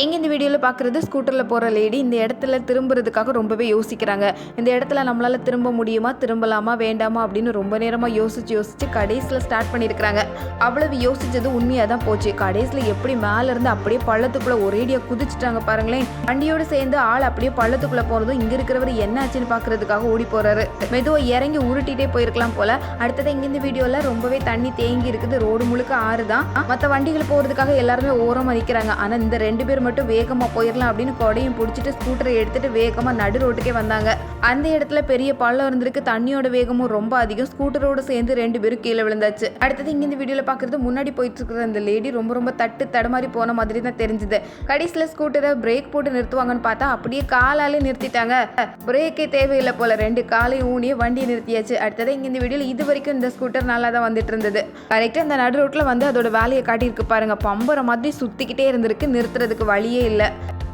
எங்கே இந்த வீடியோவில் பார்க்குறது ஸ்கூட்டரில் போகிற லேடி இந்த இடத்துல திரும்புறதுக்காக ரொம்பவே யோசிக்கிறாங்க. இந்த இடத்துல நம்மளால் திரும்ப முடியுமா? திரும்பலாமா? வேண்டாமா? அப்படின்னு ரொம்ப நேரமாக யோசிச்சு யோசிச்சு கடைசியில் ஸ்டார்ட் பண்ணியிருக்கிறாங்க. அவ்வளவு யோசிச்சது உண்மையாக தான் போச்சு. கடைசியில் எப்படி மேலேருந்து அப்படியே பள்ளத்துக்குள்ளே ஒரேடியாக குதிச்சிட்டாங்க பாருங்களேன். வண்டியோடு சேர்ந்து ஆள் அப்படியே பள்ளத்துக்குள்ளே போகிறதும் இங்கே இருக்கிறவர் என்ன ஆச்சுன்னு பார்க்கறதுக்காக ஓடி போகிறாரு மெதுவாக இறங்கி உருட்டிகிட்டே போயிருக்கலாம் போல. அடுத்தது இங்கே இந்த வீடியோவில் ரொம்பவே தண்ணி தேங்கி இருக்குது. ரோடு முழுக்க ஆறு தான் மற்ற வண்டிகள் போகிறதுக்காக எல்லாருமே ஓரமாக நிற்கிறாங்க ஆனால் இந்த ரெண்டு பேர் மட்டும் வேகமாக போயிடலாம் அப்படின்னு கொடையும் பிடிச்சிட்டு ஸ்கூட்டரை எடுத்துட்டு வேகமாக நடு ரோட்டுக்கே வந்தாங்க. அந்த இடத்துல பெரிய பள்ளம் இருந்திருக்கு. தண்ணியோட வேகமும் ரொம்ப அதிகம். ஸ்கூட்டரோட சேர்ந்து ரெண்டு பேரும் கீழே விழுந்தாச்சு. அடுத்தது இங்கே இந்த வீடியோவில் பார்க்குறது முன்னாடி போயிட்டு இருக்கிற அந்த லேடி ரொம்ப ரொம்ப தட்டு தடுமாறி போன மாதிரி தான் தெரிஞ்சுது. கடைசியில் ஸ்கூட்டரை பிரேக் போட்டு நிறுத்துவாங்கன்னு பார்த்தா அப்படியே காலாலே நிறுத்திட்டாங்க. பிரேக்கே தேவையில்லை போல. ரெண்டு காலையும் ஊனியே வண்டியை நிறுத்தியாச்சு. அடுத்தது இங்கே இந்த வீடியோவில் இது வரைக்கும் இந்த ஸ்கூட்டர் நல்லா தான் வந்துட்டு இருந்தது. கரெக்டாக இந்த நடு ரோட்ல வந்து அதோட வேலையை காட்டியிருக்கு பாருங்க. பம்பரை மாதிரி சுத்திக்கிட்டே இருந்திருக்கு. நிறுத்துறதுக்கு வழியே இல்லை.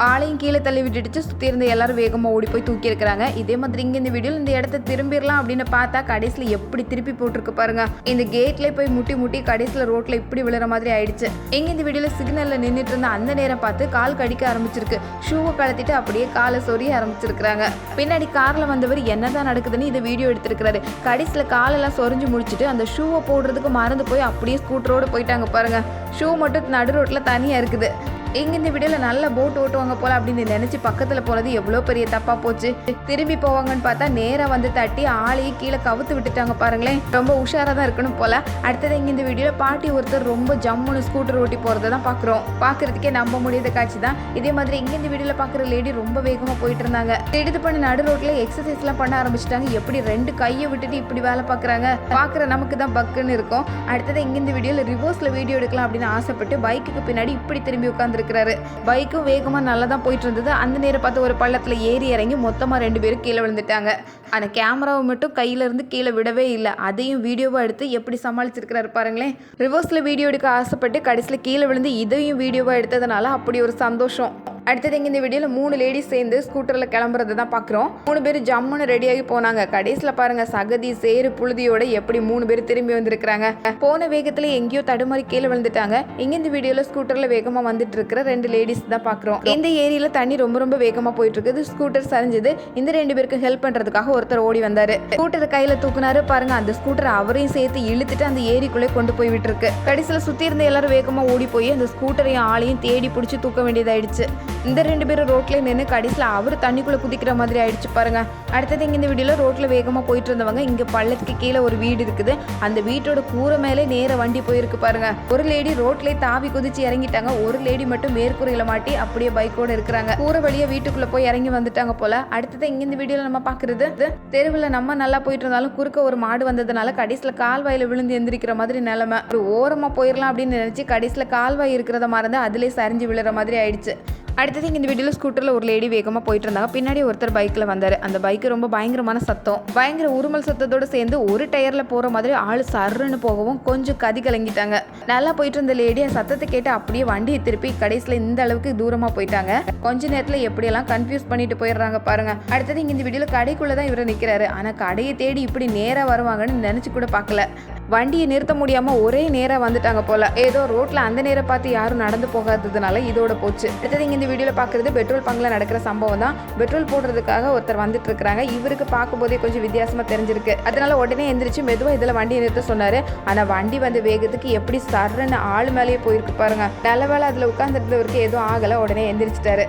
ஆளையும் கீழே தள்ளி விட்டுடுச்சு. சுற்றி இருந்த எல்லாரும் வேகமாக ஓடி போய் தூக்கி இருக்கிறாங்க இதே மாதிரி இங்கே இந்த வீடியோவில் இந்த இடத்த திரும்பிடலாம் அப்படின்னு பார்த்தா கடைசியில் எப்படி திருப்பி போட்டிருக்கு பாருங்க. இந்த கேட்லேயே போய் முட்டி முட்டி கடைசியில் ரோட்டில் இப்படி விழுற மாதிரி ஆயிடுச்சு. எங்க இந்த வீடியோவில் சிக்னலில் நின்றுட்டு இருந்த அந்த நேரம் பார்த்து கால் கடிக்க ஆரம்பிச்சிருக்கு. ஷூவை கலத்திட்டு அப்படியே காலை சொரிய ஆரம்பிச்சிருக்கிறாங்க. பின்னாடி காரில் வந்தவர் என்னதான் நடக்குதுன்னு இதை வீடியோ எடுத்திருக்கிறாரு. கடைசியில் காலெல்லாம் சொரிஞ்சு முடிச்சுட்டு அந்த ஷூவை போடுறதுக்கு மறந்து போய் அப்படியே ஸ்கூட்டரோடு போயிட்டாங்க பாருங்க. ஷூ மட்டும் நடு ரோட்டில் தனியாக இருக்குது. இங்க இந்த வீடியோவில் நல்ல போட் ஓட்டுவாங்க போல அப்படின்னு நினச்சி பக்கத்தில் போகிறது எவ்வளோ பெரிய தப்பாக போச்சு. திரும்பி போவாங்கன்னு பார்த்தா நேராக வந்து தட்டி ஆளையே கீழே கவுத்து விட்டுட்டாங்க பாருங்களேன். ரொம்ப உஷாராக தான் இருக்கணும் போல. அடுத்தது இங்கே இந்த வீடியோவில் பாட்டி ஒருத்தர் ரொம்ப ஜம்முன்னு ஸ்கூட்டர் ஓட்டி போகிறத தான் பார்க்குறோம் பார்க்குறதுக்கே நம்ப முடியாத காட்சி தான். இதே மாதிரி இங்கேருந்து இந்த பார்க்குற லேடி ரொம்ப வேகமாக போயிட்டு இருந்தாங்க. திடுத்து பண்ண நடு ரோட்டில் எக்ஸசைஸ்லாம் பண்ண ஆரம்பிச்சிட்டாங்க. எப்படி ரெண்டு கையை விட்டுட்டு இப்படி வேலை பார்க்குறாங்க பார்க்குற நமக்கு தான் பக்குன்னு இருக்கும். அடுத்தது இங்கே இந்த வீடியோவில் ரிவர்ஸ்ல வீடியோ எடுக்கலாம் அப்படின்னு ஆசைப்பட்டு பைக்குக்கு பின்னாடி இப்படி திரும்பி உட்காந்துருக்கிறாரு பைக்கும் வேகமாக நல்லா தான் போயிட்டு இருந்தது அந்த நேரம் பார்த்து ஒரு பள்ளத்தில் ஏறி இறங்கி மொத்தமாக ரெண்டு பேரும் கீழே விழுந்துட்டாங்க. ஆனால் கேமராவை மட்டும் கையிலேருந்து கீழே விடவே இல்லை. அதையும் வீடியோவாக எடுத்து எப்படி சமாளிச்சிருக்கிறாரு பாருங்களேன். ரிவர்ஸில் வீடியோ எடுக்க ஆசைப்பட்டு கடைசியில் கீழே விழுந்து இதையும் வீடியோவாக எடுத்ததுனால அப்படி ஒரு சந்தோஷம். அடுத்தது இங்கே இந்த வீடியோவில் மூணு லேடிஸ் சேர்ந்து ஸ்கூட்டரில் கிளம்புறது தான் பார்க்குறோம் மூணு பேர் ஜம்முன்னு ரெடியாகி போனாங்க. கடைசியில் பாருங்க சகதி சேரு புழுதியோட எப்படி மூணு பேர் திரும்பி வந்திருக்கிறாங்க. போன வேகத்தில் எங்கேயோ தடுமாறி கீழே விழுந்துட்டாங்க. இங்கே இந்த வீடியோவில் ஸ்கூட்டரில் வேகமாக வந்துட்டு இருக்கிற ரெண்டு லேடிஸ் தான் பார்க்குறோம் இந்த ஏரியில் தண்ணி ரொம்ப ரொம்ப வேகமாக போயிட்டு இருக்குது ஸ்கூட்டர் சரிஞ்சது. இந்த ரெண்டு பேருக்கு ஹெல்ப் பண்ணுறதுக்காக ஒருத்தர் ஓடி வந்தார். ஸ்கூட்டர் கையில் தூக்குனாரு. பாருங்க அந்த ஸ்கூட்டர் அவரையும் சேர்த்து இழுத்துட்டு அந்த ஏரிக்குள்ளே கொண்டு போய் விட்டுருக்கு. கடைசியில் சுற்றி இருந்த எல்லாரும் வேகமாக ஓடி போய் அந்த ஸ்கூட்டரையும் ஆளையும் தேடி பிடிச்சி தூக்க வேண்டியதாயிடுச்சு. இந்த ரெண்டு பேரும் ரோட்ல நின்று கடைசியில் அவர் தண்ணிக்குள்ள குதிக்கிற மாதிரி ஆயிடுச்சு பாருங்க. அடுத்தது இங்க இந்த வீடியோல ரோட்ல வேகமா போயிட்டு இருந்தவங்க இங்க பள்ளத்துக்கு கீழே ஒரு வீடு இருக்குது. அந்த வீட்டோட கூரை மேலே நேர வண்டி போயிருக்கு பாருங்க. ஒரு லேடி ரோட்ல தாவி குதிச்சு இறங்கிட்டாங்க. ஒரு லேடி மட்டும் மேற்கூரையில மாட்டி அப்படியே பைக்கோட இருக்கிறாங்க. கூரை வழியா வீட்டுக்குள்ள போய் இறங்கி வந்துட்டாங்க போல. அடுத்தது இங்க இந்த வீடியோல நம்ம பாக்குறது தெருவில் நம்ம நல்லா போயிட்டு இருந்தாலும் குறுக்க ஒரு மாடு வந்ததுனால கடைசியில் கால்வாயில விழுந்து எந்திரிக்கிற மாதிரி நிலைமை. ஒரு ஓரமா போயிடலாம் அப்படின்னு நினைச்சு கடைசியில் கால்வாய் இருக்கிறத மறந்து அதிலே சரிஞ்சு விழுற மாதிரி ஆயிடுச்சு. அடுத்தது இங்கே இந்த வீடியோவில் ஸ்கூட்டரில் ஒரு லேடி வேகமாக போயிட்டு இருந்தாங்க பின்னாடி ஒருத்தர் பைக்கில் வந்தார். அந்த பைக்கு ரொம்ப பயங்கரமான சத்தம். பயங்கர உருமல் சத்தத்தோடு சேர்ந்து ஒரு டயரில் போகிற மாதிரி ஆள் சருன்னு போகவும் கொஞ்சம் கதி கலங்கிட்டாங்க. நல்லா போயிட்டு இருந்த லேடி அந்த சத்தத்தை கேட்டு அப்படியே வண்டியை திருப்பி கடைசியில் இந்த அளவுக்கு தூரமாக போயிட்டாங்க. கொஞ்ச நேரத்தில் எப்படியெல்லாம் கன்ஃபியூஸ் பண்ணிட்டு போயிடுறாங்க பாருங்க. அடுத்தது இங்கே இந்த வீடியோவில் கடைக்குள்ளே தான் இவர் நிற்கிறாரு ஆனால் கடையை தேடி இப்படி நேராக வருவாங்கன்னு நினச்சி கூட பார்க்கல. வண்டியை நிறுத்த முடியாமல் ஒரே நேரம் வந்துட்டாங்க போல். ஏதோ ரோட்டில் அந்த நேரம் பார்த்து யாரும் நடந்து போகாததுனால இதோட போச்சு. அடுத்தது இங்கே இந்த வீடியோவில் பார்க்குறது பெட்ரோல் பங்கில் நடக்கிற சம்பவம் தான். பெட்ரோல் போடுறதுக்காக ஒருத்தர் வந்துட்டு இருக்கிறாங்க இவருக்கு பார்க்கும்போதே கொஞ்சம் வித்தியாசமாக தெரிஞ்சிருக்கு. அதனால உடனே எந்திரிச்சு மெதுவாக இதில் வண்டியை நிறுத்த சொன்னார். ஆனால் வண்டி வந்த வேகத்துக்கு எப்படி சர்றன்னு ஆள் மேலேயே போயிருக்கு பாருங்க. நல்ல வேலை அதில் உட்காந்துருந்தவருக்கு எதுவும் ஆகலை. உடனே எந்திரிச்சிட்டாரு.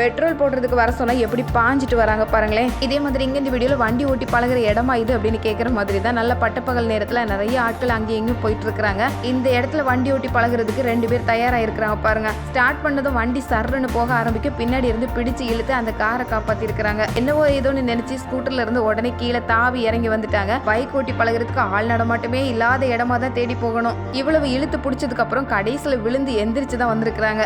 பெட்ரோல் போடுறதுக்கு வர சொன்னால் எப்படி பாஞ்சிட்டு வராங்க பாருங்களேன். இதே மாதிரி இங்கே இந்த வீடியோவில் வண்டி ஓட்டி பழகுற இடமா இது அப்படின்னு கேட்குற மாதிரி தான். நல்ல பட்டப்பகல் நேரத்தில் நிறைய ஆட்கள் அங்கேயும் இங்கேயும் போயிட்டு இருக்காங்க இந்த இடத்துல வண்டி ஓட்டி பழகுறதுக்கு ரெண்டு பேர் தயாரா இருக்கிறாங்க பாருங்க. ஸ்டார்ட் பண்ணதும் வண்டி சர்ருன்னு போக ஆரம்பிக்க பின்னாடி இருந்து பிடிச்சு இழுத்து அந்த காரை காப்பாத்தி இருக்கிறாங்க என்னவோ ஏதோன்னு நினைச்சு ஸ்கூட்டர்ல இருந்து உடனே கீழே தாவி இறங்கி வந்துட்டாங்க. பைக் ஓட்டி பழகுறதுக்கு ஆள் நடமாட்டமே இல்லாத இடமா தான் தேடி போகணும். இவ்வளவு இழுத்து பிடிச்சதுக்கு அப்புறம் கடைசியில் விழுந்து எந்திரிச்சு தான் வந்திருக்கிறாங்க.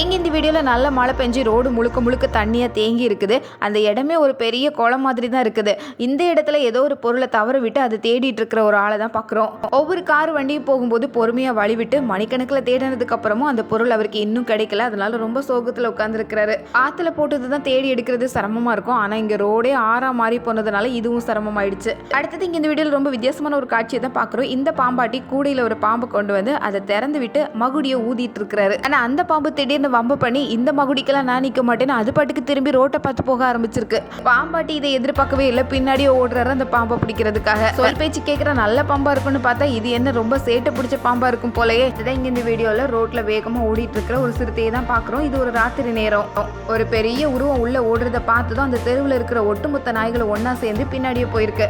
எங்கே இந்த வீடியோவில் நல்ல மழை பெஞ்சு ரோடு முழுக்க முழுக்க தண்ணியாக தேங்கி இருக்குது. அந்த இடமே ஒரு பெரிய குளம் மாதிரி தான் இருக்குது. இந்த இடத்துல ஏதோ ஒரு பொருளை தவற விட்டு அதை தேடிட்டு இருக்கிற ஒரு ஆளை தான் பார்க்குறோம் ஒவ்வொரு கார் வண்டியும் போகும்போது பொறுமையாக வழி விட்டு மணிக்கணக்கில் தேடினதுக்கு அப்புறமும் அந்த பொருள் அவருக்கு இன்னும் கிடைக்கல. அதனால ரொம்ப சோகத்தில் உட்காந்துருக்கிறாரு ஆற்றுல போட்டது தான் தேடி எடுக்கிறது சிரமமாக இருக்கும். ஆனால் இங்கே ரோடே ஆறா மாறி போனதுனால இதுவும் சிரமமாயிடுச்சு. அடுத்தது இங்கே இந்த வீடியோவில் ரொம்ப வித்தியாசமான ஒரு காட்சியை தான் பார்க்குறோம் இந்த பாம்பாட்டி கூடையில் ஒரு பாம்பை கொண்டு வந்து அதை திறந்து விட்டு மகுடியை ஊதிட்டு இருக்கிறாரு. ஆனால் அந்த பாம்பு திடீர்னு வம்பு பண்ணி இந்த மகுடிக்கெல்லாம் நான் நிற்க மாட்டேன்னு அது பாட்டுக்கு திரும்பி ரோட்டை பார்த்து போக ஆரம்பிச்சிருக்கு. பாம்பாட்டி இதை எதிர்பார்க்கவே இல்லை. பின்னாடியே ஓடுறாரு அந்த பாம்பை பிடிக்கிறதுக்காக. சொல் பேச்சு கேட்குற நல்ல பாம்பா இருக்குன்னு பார்த்தா இது என்ன ரொம்ப சேட்டை பிடிச்ச பாம்பா இருக்கும் போலயே. இதுதான் இங்க இந்த வீடியோவில் ரோட்டில் வேகமாக ஓடிட்டு இருக்கிற ஒரு சிறுத்தையை தான் பார்க்குறோம். இது ஒரு ராத்திரி நேரம். ஒரு பெரிய உருவம் உள்ள ஓடுறத பார்த்ததும் அந்த தெருவில் இருக்கிற ஒட்டுமொத்த நாய்களை ஒன்றா சேர்ந்து பின்னாடியே போயிருக்கு.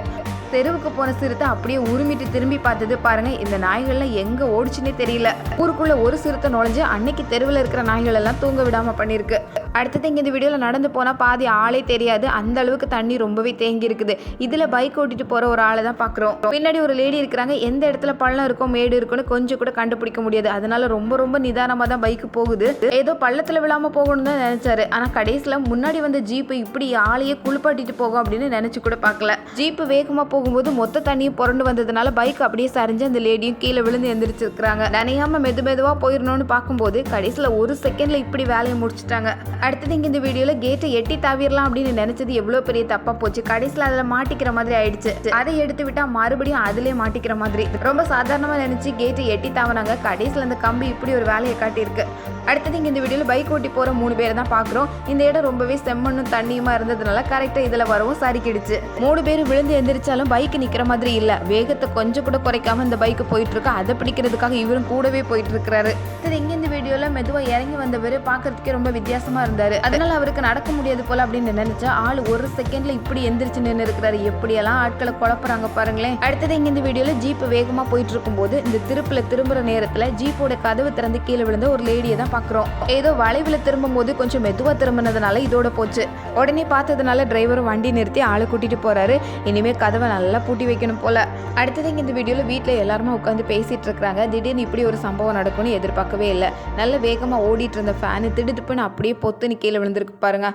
தெருவுக்கு போன சிறுத்தை அப்படியே உருமிட்டு திரும்பி பார்த்தது பாருங்க. இந்த நாய்கள்லாம் எங்க ஓடிச்சுன்னே தெரியல. ஊருக்குள்ள ஒரு சிறுத்தை நுழைஞ்சு அன்னைக்கு தெருவில் இருக்கிற நாய்கள் எல்லாம் தூங்க விடாம பண்ணிருக்கு அடுத்தது இங்கே இந்த வீடியோவில் நடந்து போனால் பாதி ஆளே தெரியாது. அந்த அளவுக்கு தண்ணி ரொம்பவே தேங்கி இருக்குது. இதில் பைக் ஓட்டிட்டு போகிற ஒரு ஆளை தான் பார்க்குறோம் பின்னாடி ஒரு லேடி இருக்கிறாங்க. எந்த இடத்துல பள்ளம் இருக்கும் மேடு இருக்குன்னு கொஞ்சம் கூட கண்டுபிடிக்க முடியாது. அதனால ரொம்ப ரொம்ப நிதானமாக தான் பைக் போகுது. ஏதோ பள்ளத்தில் விழாமல் போகணும்னு தான் நினச்சாரு. ஆனால் கடைசியில் முன்னாடி வந்த ஜீப்பு இப்படி ஆளையே குளிப்பாட்டிட்டு போகும் அப்படின்னு நினச்சி கூட பார்க்கல. ஜீப்பு வேகமாக போகும்போது மொத்த தண்ணியும் புரண்டு வந்ததுனால பைக் அப்படியே சரிஞ்சு அந்த லேடியும் கீழே விழுந்து எந்திரிச்சிருக்காங்க நனையாம மெது மெதுவாக போயிடணும்னு பார்க்கும்போது கடைசியில் ஒரு செகண்டில் இப்படி வேலையை முடிச்சிட்டாங்க. அடுத்தது இங்கே இந்த வீடியோவில் கேட்டை எட்டி தவிரலாம் அப்படின்னு நினைச்சது எவ்வளோ பெரிய தப்பாக போச்சு. கடைசியில் அதில் மாட்டிக்கிற மாதிரி ஆயிடுச்சு. அதை எடுத்து விட்டால் மறுபடியும் அதிலே மாட்டிக்கிற மாதிரி. ரொம்ப சாதாரணமாக நினச்சி கேட்டை எட்டி தாவினாங்க கடைசியில் அந்த கம்பி இப்படி ஒரு வேலையை காட்டியிருக்கு. அடுத்தது இங்கே இந்த வீடியோவில் பைக் ஓட்டி போகிற மூணு பேரை தான் பார்க்குறோம். இந்த இடம் ரொம்பவே செம்மண்ணும் தண்ணியுமா இருந்ததுனால கரெக்டாக இதில் வரவும் சரிக்கிடுச்சு மூணு பேரும் விழுந்து எந்திரிச்சாலும் பைக் நிற்கிற மாதிரி இல்லை. வேகத்தை கொஞ்சம் கூட குறைக்காம இந்த பைக்கு போயிட்டு இருக்கு. அதை பிடிக்கிறதுக்காக இவரும் கூடவே போயிட்டு இருக்கிறாரு. சரி இங்கே இந்த வீடியோல மெதுவா இறங்கி வந்தவர் பாக்குறதுக்கே ரொம்ப வித்தியாசமா இருந்தாரு. அதனால அவருக்கு நடக்க முடியாது போல அப்படின்னு நினைச்சா ஆள் ஒரு செகண்ட்ல இப்படி எந்திரிச்சு நின்று இருக்கிறாரு. எப்படியெல்லாம் ஆட்களை குழப்புறாங்க பாருங்களேன். அடுத்தது இங்க இந்த வீடியோல ஜீப் வேகமா போயிட்டு இருக்கும்போது இந்த திருப்பில திரும்புற நேரத்துல ஜீப்போட கதவு திறந்து கீழே விழுந்த ஒரு லேடியை தான் பாக்குறோம். ஏதோ வளைவுல திரும்பும் போது கொஞ்சம் மெதுவா திரும்பினதுனால இதோட போச்சு. உடனே பார்த்ததுனால டிரைவர் வண்டி நிறுத்தி ஆளை கூட்டிட்டு போறாரு. இனிமே கதவை நல்லா பூட்டி வைக்கணும் போல. அடுத்தது இங்க இந்த வீடியோல வீட்டில் எல்லாருமே உட்காந்து பேசிட்டு இருக்காங்க திடீர்னு இப்படி ஒரு சம்பவம் நடக்கும்னு எதிர்பார்க்கவே இல்லை. நல்ல வேகமா ஓடிட்டு இருந்த ஃபேனு திடுப்புன்னு அப்படியே பொத்துன்னு கீழே விழுந்திருக்கு பாருங்க.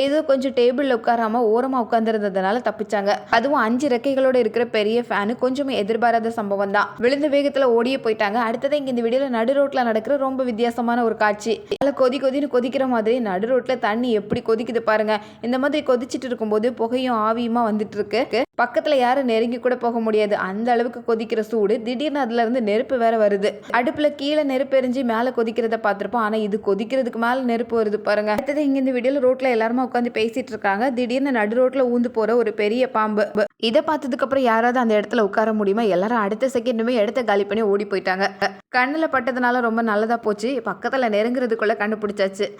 ஏதோ கொஞ்சம் டேபிள்ல உட்காராம ஓரமா உட்காந்துருந்ததுனால தப்பிச்சாங்க. அதுவும் அஞ்சு ரெக்கைகளோட இருக்கிற பெரிய ஃபேனு கொஞ்சமே எதிர்பாராத சம்பவம் தான். விழுந்த வேகத்துல ஓடியே போயிட்டாங்க. அடுத்தது இங்க இந்த வீடியோல நடு ரோட்ல நடக்கிற ரொம்ப வித்தியாசமான ஒரு காட்சி. நல்லா கொதி கொதின்னு கொதிக்கிற மாதிரி நடு ரோட்ல தண்ணி எப்படி கொதிக்குது பாருங்க. இந்த மாதிரி கொதிச்சிட்டு இருக்கும்போது புகையும் ஆவியுமா வந்துட்டு இருக்கு. பக்கத்துல யாரும் நெருங்கி கூட போக முடியாது. அந்த அளவுக்கு கொதிக்கிற சூடு. திடீர்னு அதுல இருந்து நெருப்பு வேற வருது. அடுப்புல கீழே நெருப்பு எரிஞ்சு மேல கொதிக்கிறத பார்த்துருப்போம். ஆனா இது கொதிக்கிறதுக்கு மேல நெருப்பு வருது பாருங்க. அடுத்தது இங்க இந்த வீடியோல ரோட்ல எல்லாருமே உட்காந்து பேசிட்டு இருக்காங்க. திடீர்னு நடு ரோட்ல ஊந்து போற ஒரு பெரிய பாம்பு. இதை பார்த்ததுக்கு அப்புறம் யாராவது அந்த இடத்துல உட்கார முடியுமா? எல்லாரும் அடுத்த செகண்டுமே இடத்த காலி பண்ணி ஓடி போயிட்டாங்க. கண்ணுல பட்டதுனால ரொம்ப நல்லதா போச்சு. பக்கத்துல நெருங்குறதுக்குள்ள கண்டுபிடிச்சாச்சு.